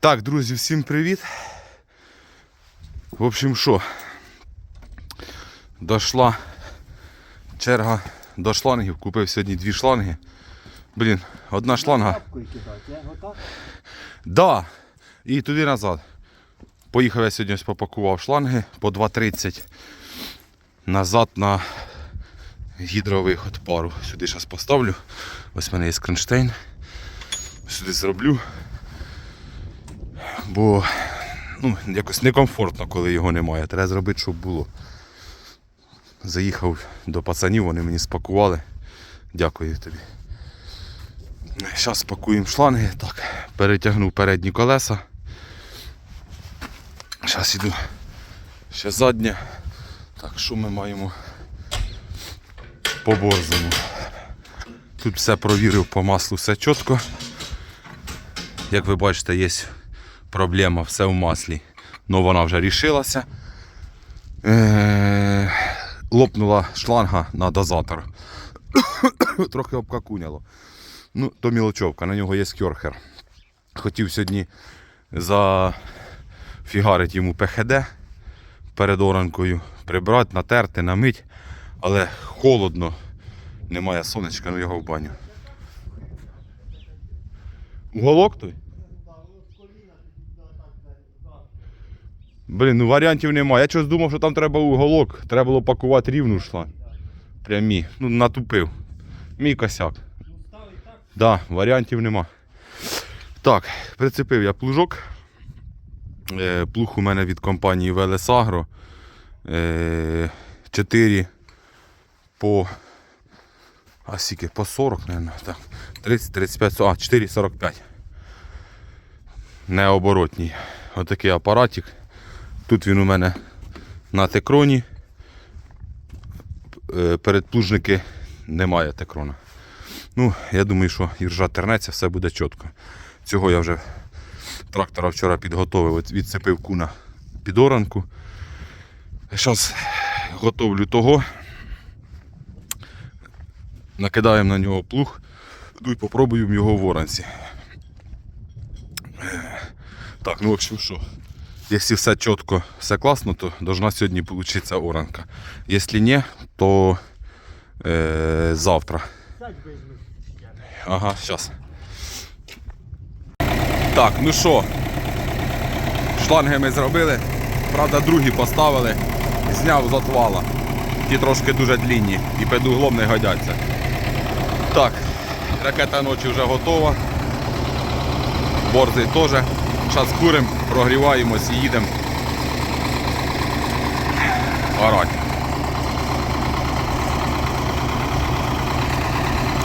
Так, друзі, всім привіт. В общем, що? Дошла черга до шлангів. Купив сьогодні дві шланги. Блін, одна шланга. отак. Да. І туди назад. Поїхав я сьогодні ось попакував шланги по 2,30 назад на гідровиход пару. Сюди зараз поставлю. Ось в мене є кронштейн. Сюди зроблю. Бо ну, якось некомфортно, коли його немає. Треба зробити, щоб було. Заїхав до пацанів, вони мені спакували. Дякую тобі. Зараз спакуємо шланги. Так, перетягнув передні колеса. Зараз іду ще заднє. Так, що ми маємо по борзому? Тут все провірив по маслу, все чітко. Як ви бачите, є проблема, все в маслі. Ну вона вже рішилася. Е- лопнула шланга на дозатор. Трохи обкакуняло. Ну, то мілочовка, на нього є кьорхер. Хотів сьогодні зафігарити йому ПХД перед оранкою, прибрати, натерти, намить, але холодно, немає сонечка, ну його в баню. Уголок той? Блін, ну варіантів немає. Я щось думав, що там треба уголок, треба було пакувати рівну шланг. Прямі. Ну, натупив. Мій косяк. Да, варіантів нема. Так, прицепив я плужок. Е, Плуг у мене від компанії Велес Агро. Е, 4 по. А скільки? По 40, мабуть. Так. 30, 35, а, 4,45. Необоротній. Отакий апаратик. Тут він у мене на текроні. Е, Передплужники немає текрона. Ну, я думаю, що іржа тернеться, все буде чітко. Цього я вже трактора вчора підготовив, відцепив куна під оранку. Зараз готовлю того. Накидаємо на нього плуг, і попробуємо його в оранці. Е, Так, ну в общем що. Якщо все чітко, все класно, то должна сьогодні вийти оранка. Якщо ні, то е, завтра. Ага, зараз. Так, ну що, шланги ми зробили. Правда, другі поставили, зняв з отвала. Ті трошки дуже длінні і під углом не годяться. Так, ракета ночі вже готова. Борзий теж. Зараз куримо, прогріваємось і їдемо. Орать.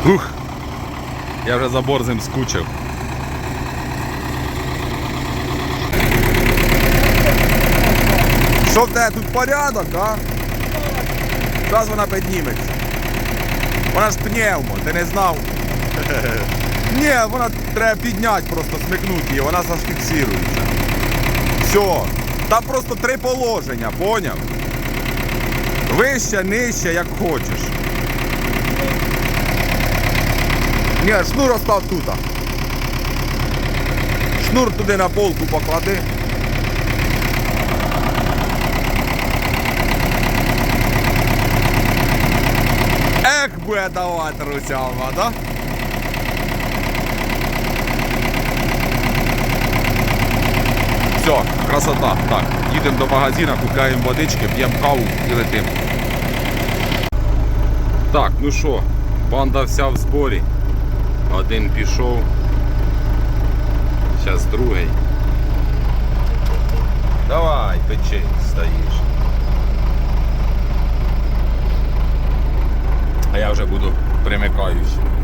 Ух! Я вже за борзим скучив. Що в тебе тут порядок, а? Зараз вона підніметься. Вона ж пневмо, ти не знав. Ні, вона треба підняти, просто смикнути її, вона зафіксується. Все. Там просто три положення, поняв? Вище, нижче, як хочеш. Ні, шнур остав тут. Шнур туди на полку поклади. Ех, буде давати русяма, да? Все, красота. Так, їдемо до магазина, купляємо водички, п'ємо каву і летимо. Так, ну що, банда вся в зборі. Один пішов. Зараз другий. Давай, печень, стоїш. А я вже буду примикаючи.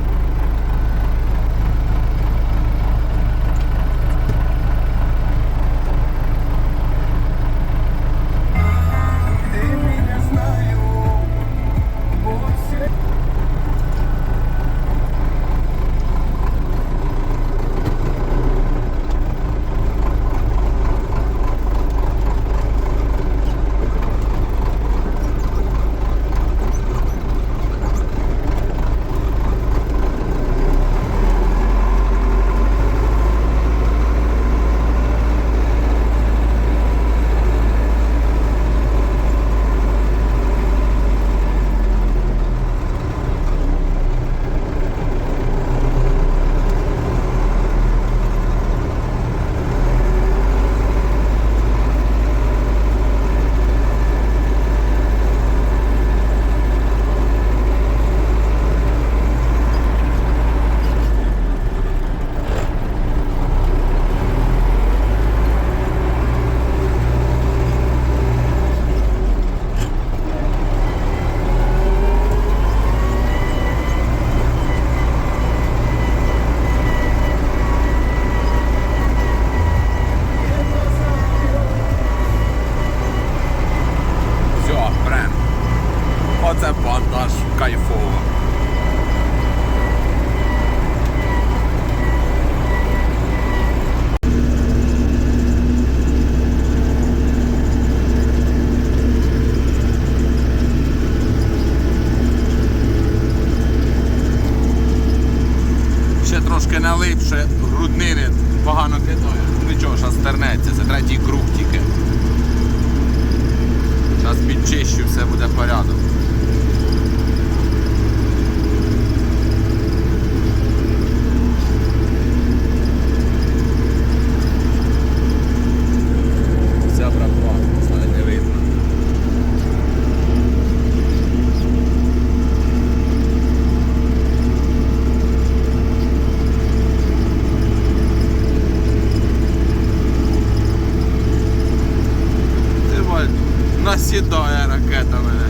Ракета мене.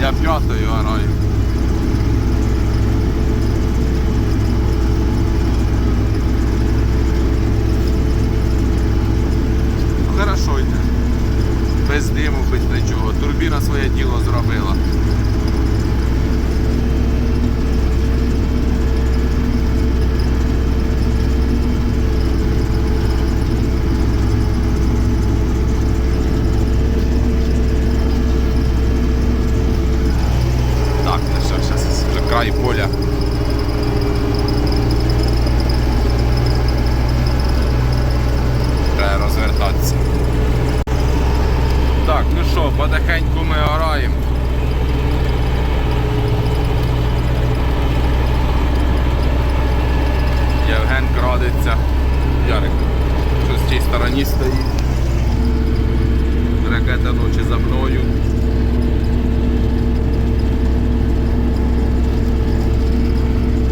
Я п'ятою граю. Ну, Хорошо йде. Без диму, без нічого. Турбіна своє діло зробила. Так, ну що, зараз вже край поля. Треба розвертатися. Так, ну що, потихеньку ми граємо. Євген крадеться. Ярик, що з тій стороні стоїть. Ракета ночі за мною.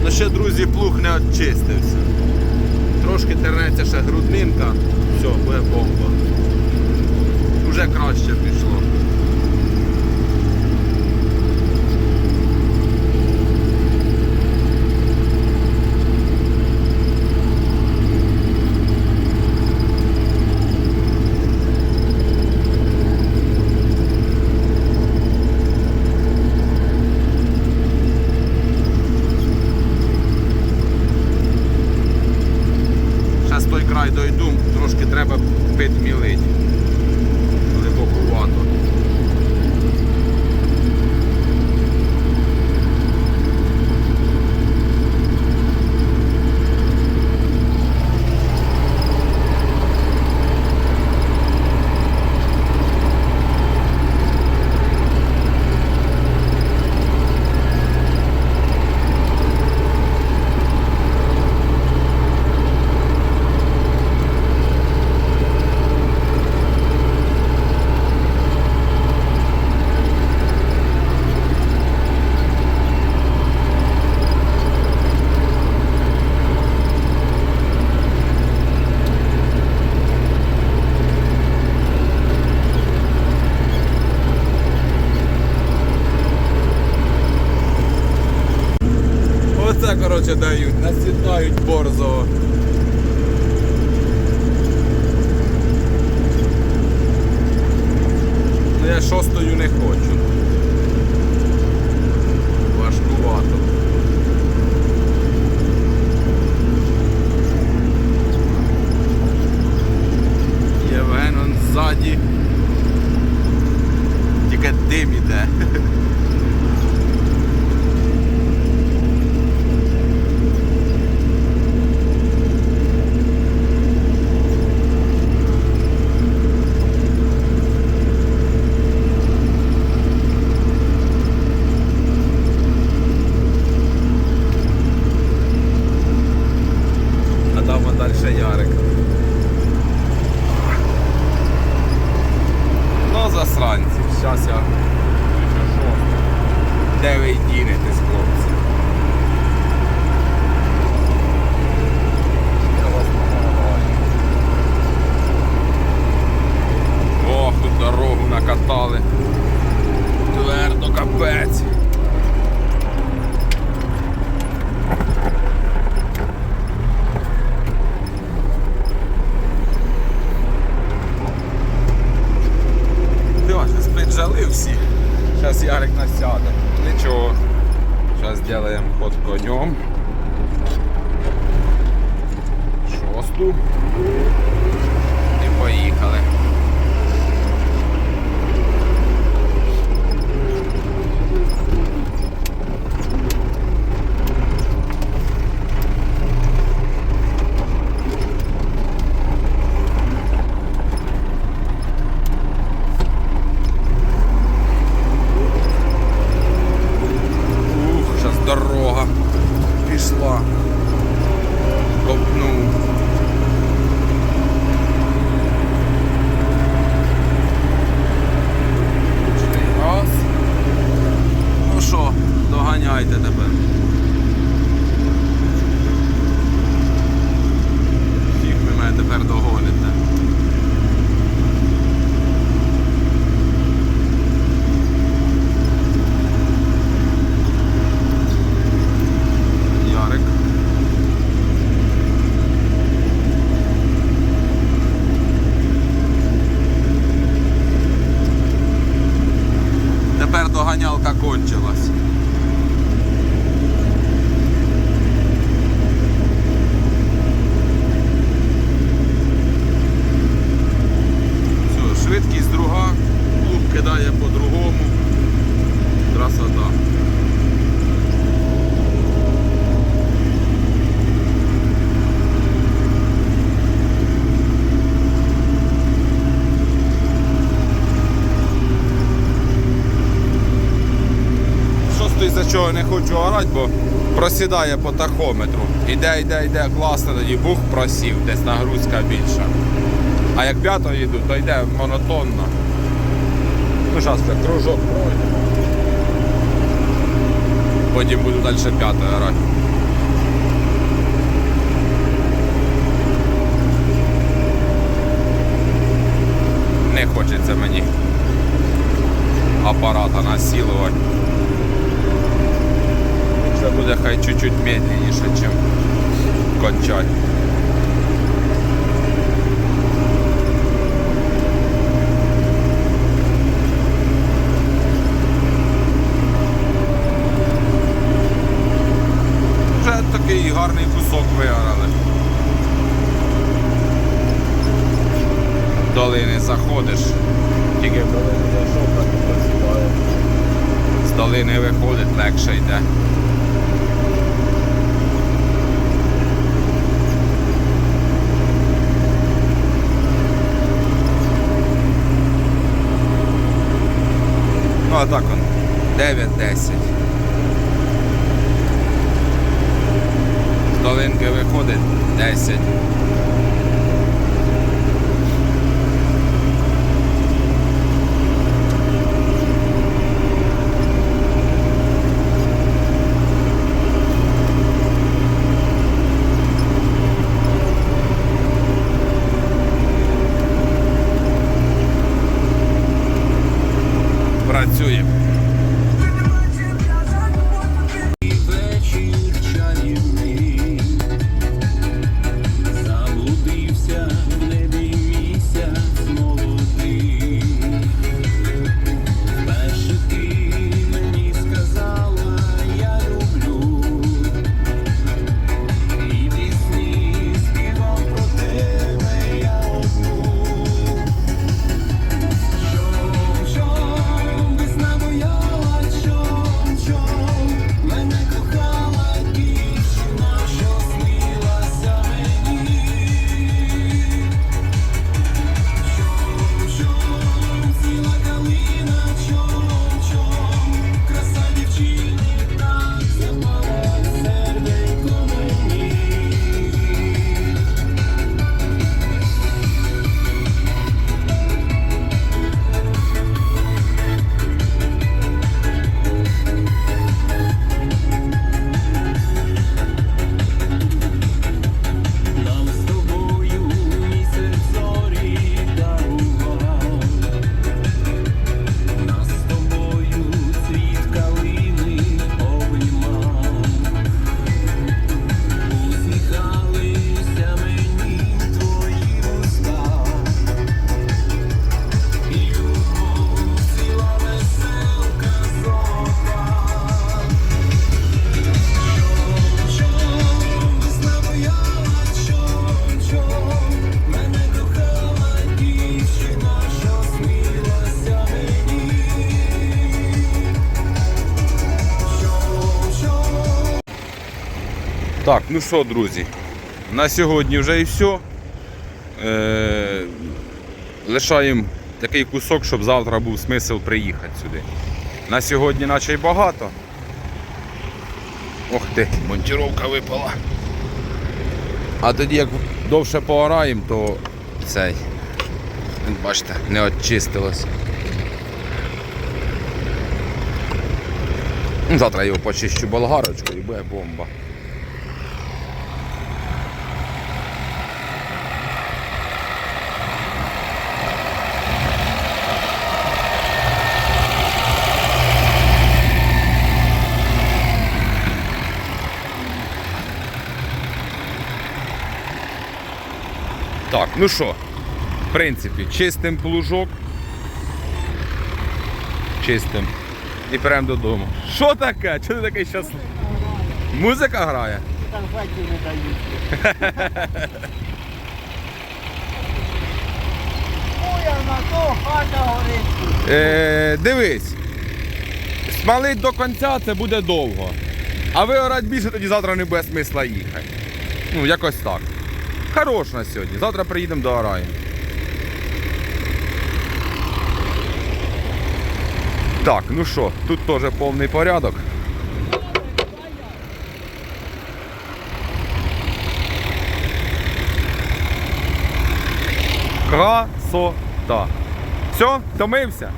Ну ще, друзі, плуг не очистився. Трошки тернеться ще груднинка. Все, буде бомба. Уже краще пішло. Зараз той край дойду, трошки треба підмілити. Глибокувато. Оце, коротше, дають, насідають борзого. Ну я шостою не хочу. Важкувато. Євген он ззаді. Тільки дим іде. А там вон далі Ярик. Ну, засранці. Зараз я. Де ви дінетесь, хлопці? Ох, тут дорогу накатали. Твердо капець. Дивіться, сприджали всі. Зараз Ярик насяде. Нічого. Зараз зробимо ход конем. Шосту. І поїхали. дорога пішла. Копну. Нічого не хочу орати, бо просідає по тахометру. Іде, йде, йде, класно, тоді бух просів, десь нагрузка більша. А як п'ято їду, то йде монотонно. Ну, зараз вже кружок пройдемо. Потім буду далі п'ятою орати. Не хочеться мені апарата насилувати. Це буде хай чуть-чуть медленніше, ніж кончать. Вже такий гарний кусок виграли. долини заходиш. Тільки в долину зайшов, так і просідає. З долини виходить, легше йде. Ну а так он. 9-10. Так, ну що, друзі, на сьогодні вже і все. Е, лишаємо такий кусок, щоб завтра був смисл приїхати сюди. На сьогодні наче й багато. Ох ти, монтіровка випала. А тоді як довше поораємо, то цей, бачите, не очистилось. Ну, Завтра його почищу болгарочкою і буде бомба. Ну що, в принципі, чистим плужок. Чистим. І прямо додому. Що таке? Чого ти такий щасливий? Музика грає? Конфетів не дають. Е, дивись. Смалить до кінця це буде довго. А ви орать більше, тоді завтра не буде смисла їхати. Ну, якось так. Хорош на сьогодні. Завтра приїдемо до Араю. Так, ну що, тут теж повний порядок. Красота. Все, втомився?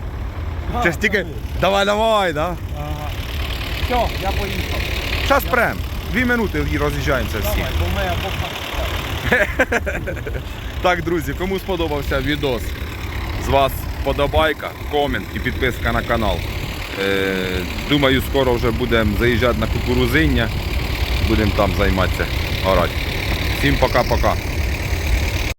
Чи ж тільки... Давай, давай, да? Ага. Все, я поїхав. Зараз прям. Дві минути і роз'їжджаємося всі. Давай, бо ми. Так, друзі, кому сподобався відос, з вас подобайка, комент і підписка на канал. Е, думаю, скоро вже будемо заїжджати на кукурузиння. Будемо там займатися Орать. Всім пока-пока.